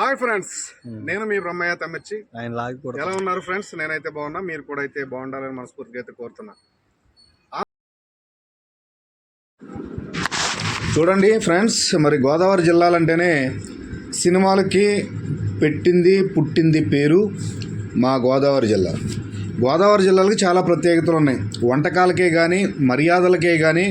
Hi friends నేను మీ బ్రహ్మయ్య తమ్మిచ్చి. ఎలా ఉన్నారు ఫ్రెండ్స్? నేనైతే బాగున్నా. మీరు కూడా అయితే బాగుండాలని మనస్ఫూర్తిగా అయితే కోరుతున్నా. చూడండి ఫ్రెండ్స్ మరి గోదావరి జిల్లాలంటేనే సినిమాలకి పెట్టింది పుట్టింది పేరు మా గోదావరి జిల్లా. గోదావరి జిల్లాలకి చాలా ప్రత్యేకతలు ఉన్నాయి. వంటకాలకే కానీ మర్యాదలకే కానీ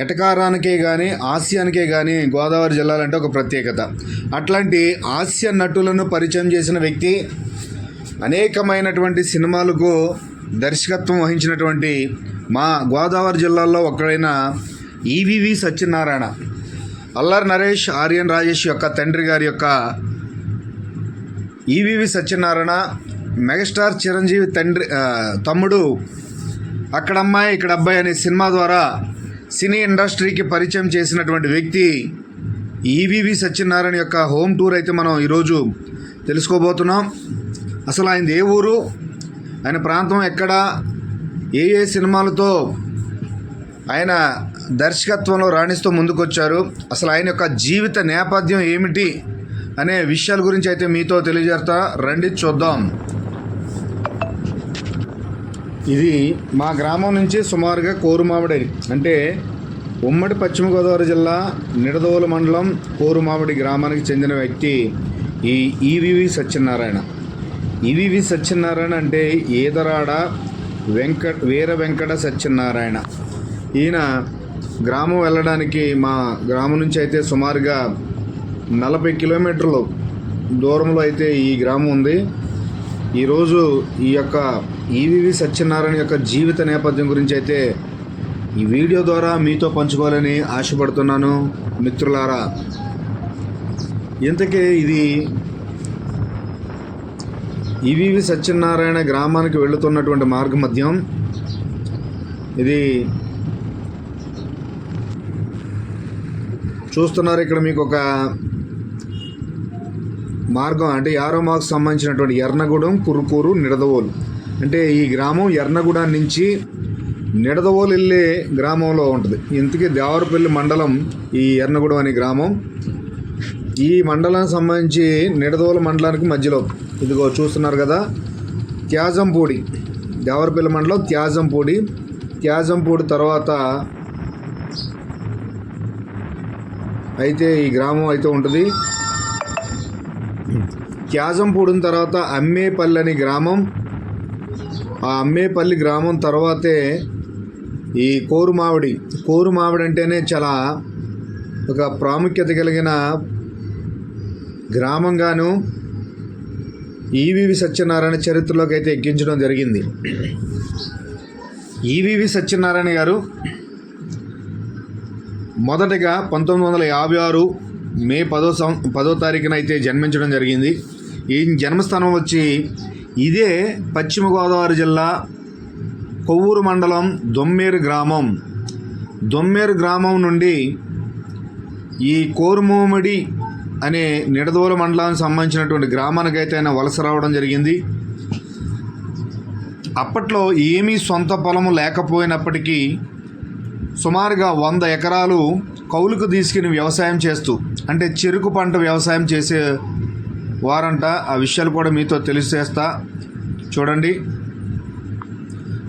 ఎటకారానికే కానీ హాస్యానికే కానీ గోదావరి జిల్లాలంటే ఒక ప్రత్యేకత. అట్లాంటి హాస్య నటులను పరిచయం చేసిన వ్యక్తి అనేకమైనటువంటి సినిమాలకు దర్శకత్వం వహించినటువంటి మా గోదావరి జిల్లాలో ఒకడైన ఈవివి సత్యనారాయణ. అల్లర్ నరేష్ ఆర్యన్ రాజేష్ యొక్క తండ్రి గారి యొక్క ఈవివి సత్యనారాయణ మెగాస్టార్ చిరంజీవి తండ్రి తమ్ముడు అక్కడ అమ్మాయి ఇక్కడ అబ్బాయి అనే సినిమా ద్వారా సినీ ఇండస్ట్రీకి పరిచయం చేసినటువంటి వ్యక్తి ఈవివి సత్యనారాయణ యొక్క హోమ్ టూర్ అయితే మనం ఈరోజు తెలుసుకోబోతున్నాం. అసలు ఆయన ఏ ఊరు? ఆయన ప్రాంతం ఎక్కడ? ఏ ఏ సినిమాలతో ఆయన దర్శకత్వంలో రాణిస్తూ ముందుకొచ్చారు? అసలు ఆయన యొక్క జీవిత నేపథ్యం ఏమిటి? అనే విషయాల గురించి అయితే మీతో తెలియజేస్తా. రండి చూద్దాం. ఇది మా గ్రామం నుంచి సుమారుగా కోరుమామిడి అంటే ఉమ్మడి పశ్చిమ గోదావరి జిల్లా నిడదోలు మండలం కోరుమామిడి గ్రామానికి చెందిన వ్యక్తి ఈ ఈవివి సత్యనారాయణ. ఈవివి సత్యనారాయణ అంటే ఈదరాడ వెంకట వీర వెంకట సత్యనారాయణ. ఈయన గ్రామం వెళ్ళడానికి మా గ్రామం నుంచి అయితే సుమారుగా నలభై కిలోమీటర్లు దూరంలో అయితే ఈ గ్రామం ఉంది. ఈరోజు ఈ యొక్క ఈవివి సత్యనారాయణ యొక్క జీవిత నేపథ్యం గురించి అయితే ఈ వీడియో ద్వారా మీతో పంచుకోవాలని ఆశపడుతున్నాను. మిత్రులారా ఇంతకీ ఇది ఈవివి సత్యనారాయణ గ్రామానికి వెళుతున్నటువంటి మార్గ మధ్యం ఇది చూస్తున్నారు ఇక్కడ మీకు ఒక మార్గం అంటే యారో మార్క్ సంబంధించినటువంటి ఎర్నగూడెం కురుకూరు నిడదవోలు. అంటే ఈ గ్రామం ఎర్నగూడ నుంచి నిడదవోలు వెళ్ళే గ్రామంలో ఉంటుంది. ఇంతకీ దేవరపల్లి మండలం ఈ ఎర్నగూడెం అనే గ్రామం. ఈ మండలానికి సంబంధించి నిడదవోలు మండలానికి మధ్యలో ఇదిగో చూస్తున్నారు కదా త్యాజంపూడి. దేవరపల్లి మండలం త్యాజంపూడి. త్యాజంపూడి తర్వాత అయితే ఈ గ్రామం అయితే ఉంటుంది. త్యాజంపూడిన తర్వాత అమ్మేపల్లి అనే గ్రామం ఆ అమ్మేపల్లి గ్రామం తర్వాతే ఈ కోరుమావిడి. కోరుమావిడి అంటేనే చాలా ఒక ప్రాముఖ్యత కలిగిన గ్రామంగాను ఈవివి సత్యనారాయణ చరిత్రలోకి అయితే ఎక్కించడం జరిగింది. ఈవివి సత్యనారాయణ గారు మొదటగా పంతొమ్మిది వందల యాభై ఆరు మే పదో సం పదో తారీఖున అయితే జన్మించడం జరిగింది. ఈ జన్మస్థానం వచ్చి ఇదే పశ్చిమ గోదావరి జిల్లా కొవ్వూరు మండలం దొమ్మేరు గ్రామం. దొమ్మేరు గ్రామం నుండి ఈ కోరుమూమిడి అనే నిడదోల మండలానికి సంబంధించినటువంటి గ్రామానికి అయితే ఆయన వలస రావడం జరిగింది. అప్పట్లో ఏమీ సొంత పొలము లేకపోయినప్పటికీ సుమారుగా వంద ఎకరాలు కౌలుకు తీసుకుని వ్యవసాయం చేస్తూ అంటే చెరుకు పంట వ్యవసాయం చేసే వారంట ఆ విషయాలు కూడా మీతో తెలియజేస్తా. చూడండి.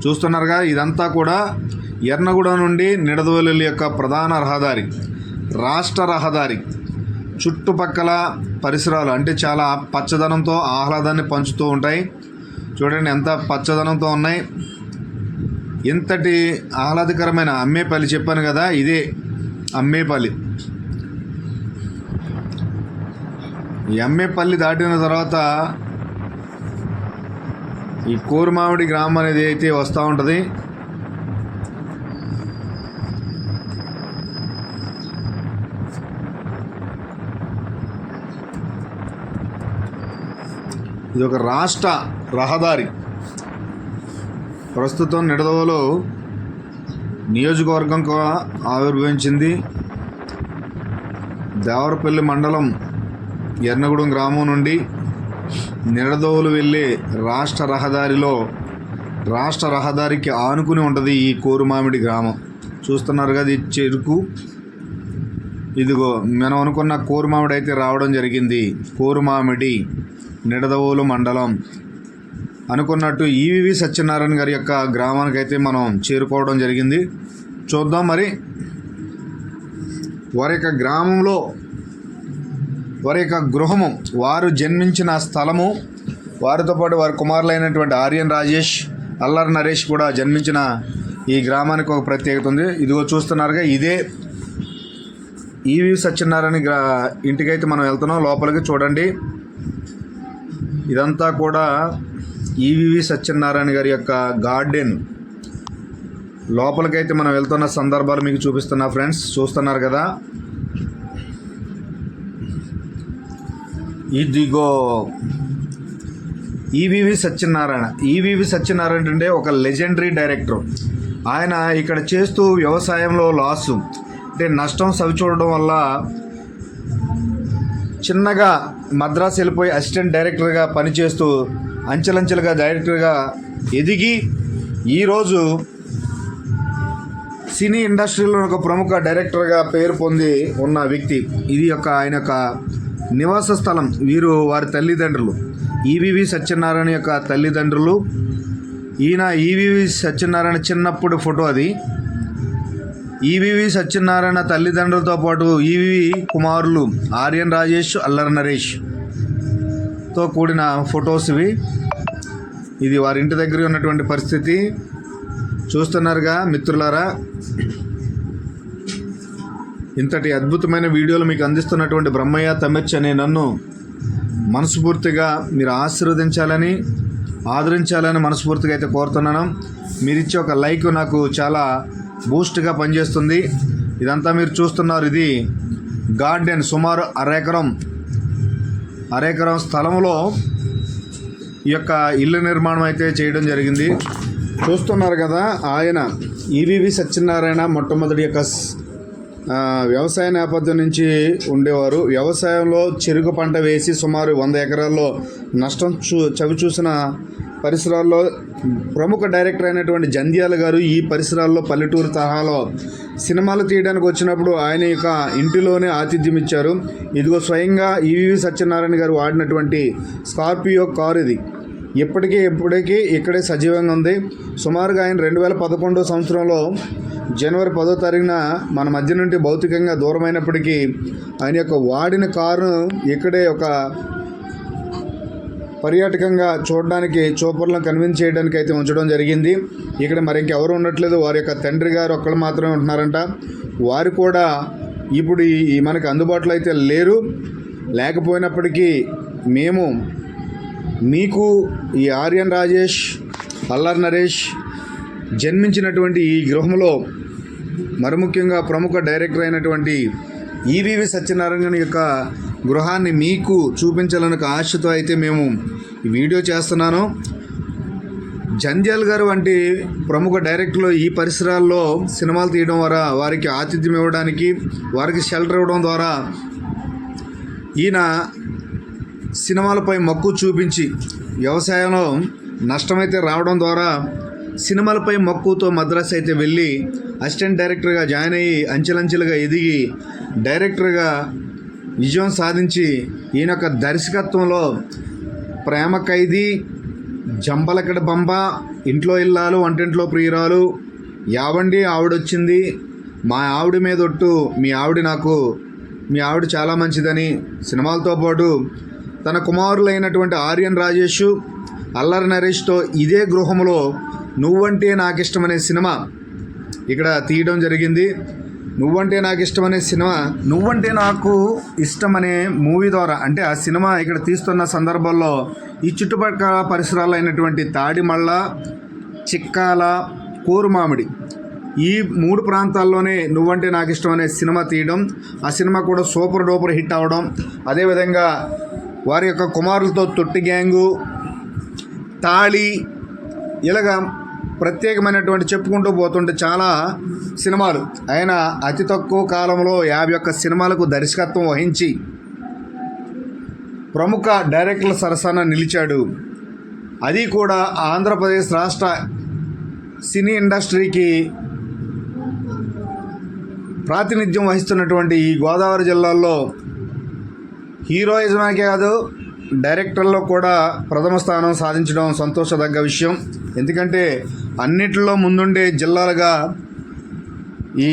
చూస్తున్నారుగా ఇదంతా కూడా ఎర్నగూడెం నుండి నిడదవల్లి యొక్క ప్రధాన రహదారి రాష్ట్ర రహదారి. చుట్టుపక్కల పరిసరాలు అంటే చాలా పచ్చదనంతో ఆహ్లాదాన్ని పంచుతూ ఉంటాయి. చూడండి ఎంత పచ్చదనంతో ఉన్నాయి. ఇంతటి ఆహ్లాదకరమైన అమ్మేపల్లి చెప్పాను కదా ఇదే అమ్మేపల్లి. ఈ అమ్మేపల్లి దాటిన తర్వాత ఈ కూరమామిడి గ్రామం అనేది అయితే వస్తూ ఉంటుంది. ఇది ఒక రాష్ట్ర రహదారి. ప్రస్తుతం నిడదవలో నియోజకవర్గం కూడా ఆవిర్భవించింది. దేవరపల్లి మండలం ఎర్నగూడెం గ్రామం నుండి నిడదవోలు వెళ్ళే రాష్ట్ర రహదారిలో రాష్ట్ర రహదారికి ఆనుకుని ఉంటుంది ఈ కోరుమామిడి గ్రామం. చూస్తున్నారు కదా ఇది చెరుకు? ఇదిగో మనం అనుకున్న కోరుమామిడి అయితే రావడం జరిగింది. కోరుమామిడి నిడదవోలు మండలం. అనుకున్నట్టు ఈవివి సత్యనారాయణ గారి యొక్క గ్రామానికి అయితే మనం చేరుకోవడం జరిగింది. చూద్దాం మరి. వారి యొక్క గ్రామంలో వారి యొక్క గృహము వారు జన్మించిన స్థలము వారితో పాటు వారి కుమారులైనటువంటి ఆర్యన్ రాజేష్ అల్లరి నరేష్ కూడా జన్మించిన ఈ గ్రామానికి ఒక ప్రత్యేకత ఉంది. ఇదిగో చూస్తున్నారుగా ఇదే ఈవి సత్యనారాయణ గ్రా ఇంటికైతే మనం వెళ్తున్నాం. లోపలికి చూడండి. ఇదంతా కూడా ఈవివి సత్యనారాయణ గారి యొక్క గార్డెన్. లోపలికైతే మనం వెళ్తున్న సందర్భాలు మీకు చూపిస్తున్నా ఫ్రెండ్స్. చూస్తున్నారు కదా. ఇదిగో ఈవివి సత్యనారాయణ. ఈవివి సత్యనారాయణ అంటే ఒక లెజెండరీ డైరెక్టర్. ఆయన ఇక్కడ చేస్తూ వ్యవసాయంలో లాసు అంటే నష్టం సవిచూడడం వల్ల చిన్నగా మద్రాసు వెళ్ళిపోయి అసిస్టెంట్ డైరెక్టర్గా పనిచేస్తూ అంచెలంచెలుగా డైరెక్టర్గా ఎదిగి ఈరోజు సినీ ఇండస్ట్రీలో ఒక ప్రముఖ డైరెక్టర్గా పేరు పొంది ఉన్న వ్యక్తి. ఇది యొక్క ఆయన యొక్క నివాస స్థలం వీరు వారి తల్లిదండ్రులు. ఈవివి సత్యనారాయణ యొక్క తల్లిదండ్రులు. ఈయన ఈవివి సత్యనారాయణ చిన్నప్పుడు ఫోటో అది. ఈవివి సత్యనారాయణ తల్లిదండ్రులతో పాటు ఈవివి కుమారులు ఆర్యన్ రాజేష్ అల్లర్ నరేష్తో కూడిన ఫొటోస్ ఇవి. ఇది వారి ఇంటి దగ్గర ఉన్నటువంటి పరిస్థితి. చూస్తున్నారుగా మిత్రులారా ఇంతటి అద్భుతమైన వీడియోలు మీకు అందిస్తున్నటువంటి బ్రహ్మయ్య తమెచ్ అనే నన్ను మనస్ఫూర్తిగా మీరు ఆశీర్వదించాలని ఆదరించాలని మనస్ఫూర్తిగా అయితే కోరుతున్నాను. మీరు ఇచ్చే ఒక లైక్ నాకు చాలా బూస్ట్గా పనిచేస్తుంది. ఇదంతా మీరు చూస్తున్నారు. ఇది గార్డెన్ సుమారు అరెకరం అరెకరం స్థలంలో ఈ యొక్క ఇల్లు నిర్మాణం అయితే చేయడం జరిగింది. చూస్తున్నారు కదా ఆయన ఈవివి సత్యనారాయణ మొట్టమొదటి యొక్క వ్యవసాయ నేపథ్యం నుంచి ఉండేవారు. వ్యవసాయంలో చెరుకు పంట వేసి సుమారు వంద ఎకరాల్లో నష్టం చూ చవి చూసిన పరిసరాల్లో ప్రముఖ డైరెక్టర్ అయినటువంటి జంధ్యాల గారు ఈ పరిసరాల్లో పల్లెటూరు తరహాలో సినిమాలు తీయడానికి వచ్చినప్పుడు ఆయన యొక్క ఇంటిలోనే ఆతిథ్యం ఇచ్చారు. ఇదిగో స్వయంగా ఈవివి సత్యనారాయణ గారు వాడినటువంటి స్కార్పియో కారు ఇది. ఇప్పటికీ ఇప్పటికీ ఇక్కడే సజీవంగా ఉంది. సుమారుగా ఆయన రెండు వేల పదకొండో సంవత్సరంలో జనవరి పదో తారీఖున మన మధ్య నుండి భౌతికంగా దూరమైనప్పటికీ ఆయన యొక్క వాడిన కారును ఇక్కడే ఒక పర్యాటకంగా చూడడానికి చూపర్లను కన్విన్స్ చేయడానికి అయితే ఉంచడం జరిగింది. ఇక్కడ మరి ఇంకెవరు ఉండట్లేదు. వారి యొక్క తండ్రి గారు ఒక్కళ్ళు మాత్రమే ఉంటున్నారంట. వారు కూడా ఇప్పుడు ఈ- మనకి మనకు అందుబాటులో అయితే లేరు. లేకపోయినప్పటికీ మేము మీకు ఈ ఆర్యన్ రాజేష్ అల్లర్ నరేష్ జన్మించినటువంటి ఈ గృహంలో మరి ముఖ్యంగా ప్రముఖ డైరెక్టర్ అయినటువంటి ఈవివి సత్యనారాయణ యొక్క గృహాన్ని మీకు చూపించాలని ఒక ఆశతో అయితే మేము వీడియో చేస్తున్నాను. జంధ్యాల్ గారు వంటి ప్రముఖ డైరెక్టర్లు ఈ పరిసరాల్లో సినిమాలు తీయడం ద్వారా వారికి ఆతిథ్యం ఇవ్వడానికి వారికి షెల్టర్ ఇవ్వడం ద్వారా ఈయన సినిమాలపై మక్కువ చూపించి వ్యవసాయంలో నష్టమైతే రావడం ద్వారా సినిమాలపై మక్కువతో మద్రాసు అయితే వెళ్ళి అసిస్టెంట్ డైరెక్టర్గా జాయిన్ అయ్యి అంచెలంచెలుగా ఎదిగి డైరెక్టర్గా విజయం సాధించి ఈయన యొక్క దర్శకత్వంలో ప్రేమ ఖైదీ జంబలకడ బంబ ఇంట్లో ఇల్లాలు వంటింట్లో ప్రియురాలు యావండి ఆవిడొచ్చింది. మా ఆవిడ మీద ఒట్టు మీ ఆవిడ నాకు మీ ఆవిడ చాలా మంచిదని సినిమాలతో పాటు తన కుమారులైనటువంటి ఆర్యన్ రాజేష్ అల్లరి నరేష్తో ఇదే గృహంలో నువ్వంటే నాకు ఇష్టమనే సినిమా ఇక్కడ తీయడం జరిగింది. నువ్వంటే నాకు ఇష్టమనే సినిమా నువ్వంటే నాకు ఇష్టమనే మూవీ ద్వారా అంటే ఆ సినిమా ఇక్కడ తీస్తున్న సందర్భంలో ఈ చుట్టుపక్కల పరిసరాలు అయినటువంటి తాడిమళ్ళ చిక్కాల కోరుమామిడి ఈ మూడు ప్రాంతాల్లోనే నువ్వంటే నాకు ఇష్టం అనే సినిమా తీయడం. ఆ సినిమా కూడా సూపర్ డూపర్ హిట్ అవ్వడం అదేవిధంగా వారి యొక్క కుమారులతో తొట్టి గ్యాంగు తాళి ఇలాగా ప్రత్యేకమైనటువంటి చెప్పుకుంటూ పోతుంటే చాలా సినిమాలు. ఆయన అతి తక్కువ కాలంలో యాభై ఒక్క సినిమాలకు దర్శకత్వం వహించి ప్రముఖ డైరెక్టర్ల సరసన నిలిచాడు. అది కూడా ఆంధ్రప్రదేశ్ రాష్ట్ర సినీ ఇండస్ట్రీకి ప్రాతినిధ్యం వహిస్తున్నటువంటి ఈ గోదావరి జిల్లాల్లో హీరోయిజమే కాదు డైరెక్టర్లో కూడా ప్రథమ స్థానం సాధించడం సంతోషదగ్గ విషయం. ఎందుకంటే అన్నిటిలో ముందుండే జిల్లాలుగా ఈ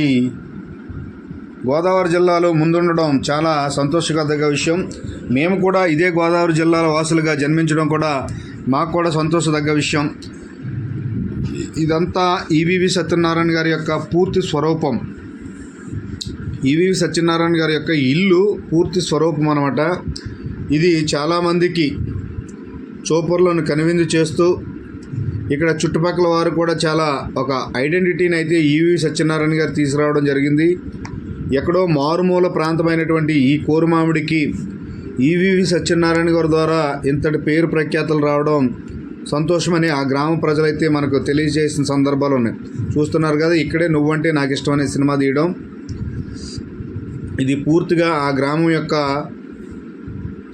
గోదావరి జిల్లాలో ముందుండడం చాలా సంతోషకరదగ్గ విషయం. మేము కూడా ఇదే గోదావరి జిల్లాల వాసులుగా జన్మించడం కూడా మాకు కూడా సంతోషదగ్గ విషయం. ఇదంతా ఈవీవి సత్యనారాయణ గారి యొక్క పూర్తి స్వరూపం. ఈవీవి సత్యనారాయణ గారి యొక్క ఇల్లు పూర్తి స్వరూపం అనమాట ఇది చాలామందికి చోపర్లను కనువిందు చేస్తూ ఇక్కడ చుట్టుపక్కల వారు కూడా చాలా ఒక ఐడెంటిటీని అయితే ఈవి సత్యనారాయణ గారు తీసుకురావడం జరిగింది. ఎక్కడో మారుమూల ప్రాంతమైనటువంటి ఈ కోరుమామిడికి ఈవీవి సత్యనారాయణ గారి ద్వారా ఇంతటి పేరు ప్రఖ్యాతలు రావడం సంతోషమని ఆ గ్రామ ప్రజలైతే మనకు తెలియజేసిన సందర్భాలు ఉన్నాయి. చూస్తున్నారు కదా ఇక్కడే నువ్వంటే నాకు ఇష్టం అనే సినిమా తీయడం. ఇది పూర్తిగా ఆ గ్రామం యొక్క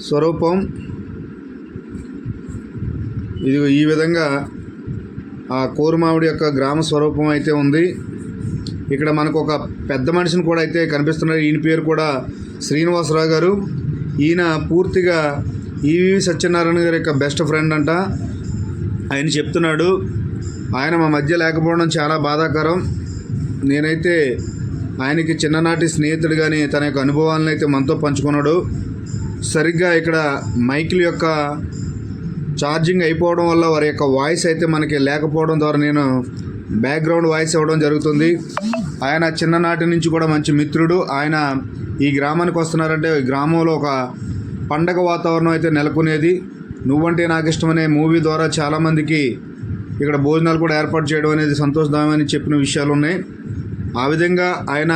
స్వరూపం. ఇది ఈ విధంగా ఆ కోరుమావిడి యొక్క గ్రామ స్వరూపం అయితే ఉంది. ఇక్కడ మనకు ఒక పెద్ద మనిషిని కూడా అయితే కనిపిస్తున్నారు. ఈయన పేరు కూడా శ్రీనివాసరావు గారు. ఈయన పూర్తిగా ఈవి సత్యనారాయణ గారి యొక్క బెస్ట్ ఫ్రెండ్ అంట. ఆయన చెప్తున్నాడు ఆయన మా మధ్య లేకపోవడం చాలా బాధాకరం. నేనైతే ఆయనకి చిన్ననాటి స్నేహితుడు కానీ తన యొక్క అనుభవాలను అయితే మనతో పంచుకున్నాడు. సరిగ్గా ఇక్కడ మైకిల్ యొక్క ఛార్జింగ్ అయిపోవడం వల్ల వారి యొక్క వాయిస్ అయితే మనకి లేకపోవడం ద్వారా నేను బ్యాక్గ్రౌండ్ వాయిస్ ఇవ్వడం జరుగుతుంది. ఆయన చిన్ననాటి నుంచి కూడా మంచి మిత్రుడు. ఆయన ఈ గ్రామానికి వస్తున్నారంటే ఈ గ్రామంలో ఒక పండగ వాతావరణం అయితే నెలకొనేది. నువ్వంటే నాకు ఇష్టమనే మూవీ ద్వారా చాలామందికి ఇక్కడ భోజనాలు కూడా ఏర్పాటు చేయడం అనేది సంతోషదాయమని చెప్పిన విషయాలు ఉన్నాయి ఆ విధంగా ఆయన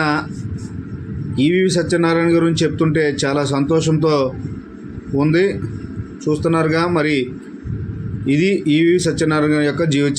ఈవీవి సత్యనారాయణ గురించి చెప్తుంటే చాలా సంతోషంతో ఉంది. చూస్తున్నారుగా మరి ఇది ఈవీవి సత్యనారాయణ యొక్క జీవిత